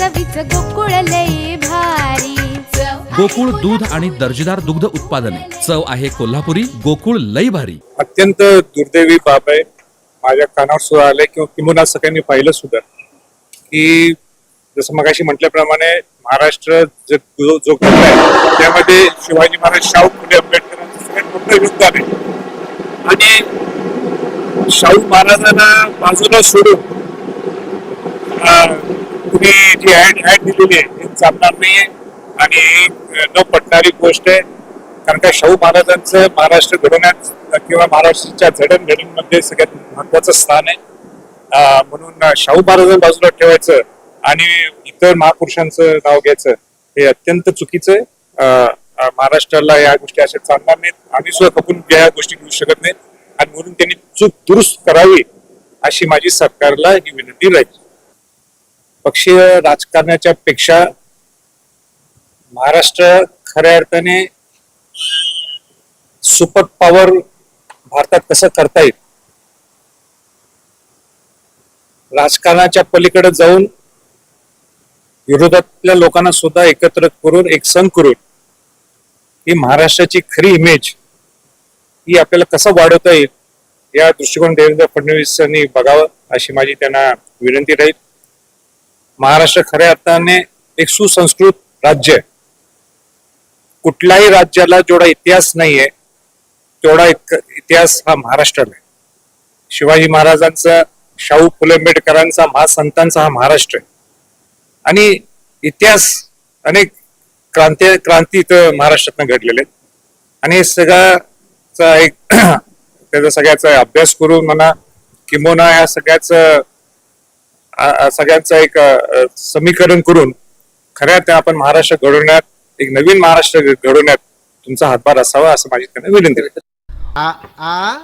चवीच गोकुळ लई भारी. गोकुळ दूध आणि दर्जेदार दुग्ध उत्पादने. चव आहे कोल्हापुरी गोकुळ लई भारी. अत्यंत दुर्दैवी बाब आहे. माझ्या कानावर सुद्धा आलंय किंवा किंवा सगळ्यांनी पाहिलं सुद्धा. की जसं मगाशी म्हटल्याप्रमाणे महाराष्ट्र जे जो आहे त्यामध्ये शिवाजी महाराज शाहू फुले आंबेडकरांचं सगळ्यात मोठं योगदान आहे. आणि शाहू महाराजांना बाजूला सोडून तुम्ही जी ऍड ऍड दिलेली आहे हे चालणार नाहीये आणि न पटणारी गोष्ट आहे कारण का शाहू महाराजांचं महाराष्ट्र घडवण्यात किंवा महाराष्ट्राच्या जडणघडणमध्ये सगळ्यात महत्वाचं स्थान आहे. म्हणून शाहू महाराजांना बाजूला ठेवायचं आणि इतर महापुरुषांचं नाव घ्यायचं हे अत्यंत चुकीचं आहे. महाराष्ट्राला या गोष्टी अशा चालणार नाहीत. आम्ही सुद्धा खपून या गोष्टी घेऊ शकत नाहीत. आणि म्हणून त्यांनी चूक दुरुस्त करावी अशी माझी सरकारला ही विनंती राहील. पक्षीय राजकारणाच्या पेक्षा महाराष्ट्र खऱ्या अर्थाने सुपर पॉवर भारतात कसं करता येईल? राजकारणाच्या पलीकडे जाऊन विरोधातल्या लोकांना सुद्धा एकत्र करून एक संघ करून ही महाराष्ट्राची खरी इमेज ही आपल्याला कसं वाढवता येईल या दृष्टिकोन देवेंद्र फडणवीस यांनी बघावं अशी माझी त्यांना विनंती राहील. महाराष्ट्र खऱ्या अर्थाने एक सुसंस्कृत राज्य आहे. कुठल्याही राज्याला जेवढा इतिहास नाहीये तेवढा इतिहास हा महाराष्ट्राला आहे. शिवाजी महाराजांचा शाहू फुले आंबेडकरांचा महासंतांचा हा महाराष्ट्र आहे. आणि इतिहास अनेक क्रांती क्रांती इथं महाराष्ट्रातनं घडलेले आहेत. आणि हे सगळ्याचा एक त्याचा सगळ्याचा अभ्यास करून म्हणा किंबोना या सगळ्याचं सगळ्यांचं एक समीकरण करून खऱ्या त्या आपण महाराष्ट्र घडवण्यात एक नवीन महाराष्ट्र घडवण्यात तुमचा हातभार असावा असं माझी त्यांना विनंती आहे. आ आ?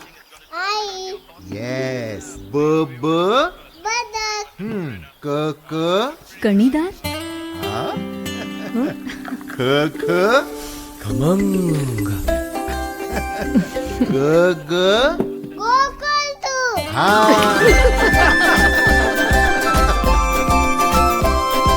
आई येस ब ब? बदक हम्म. क क? कणीदार ख ख? खमंग. ग ग? हा.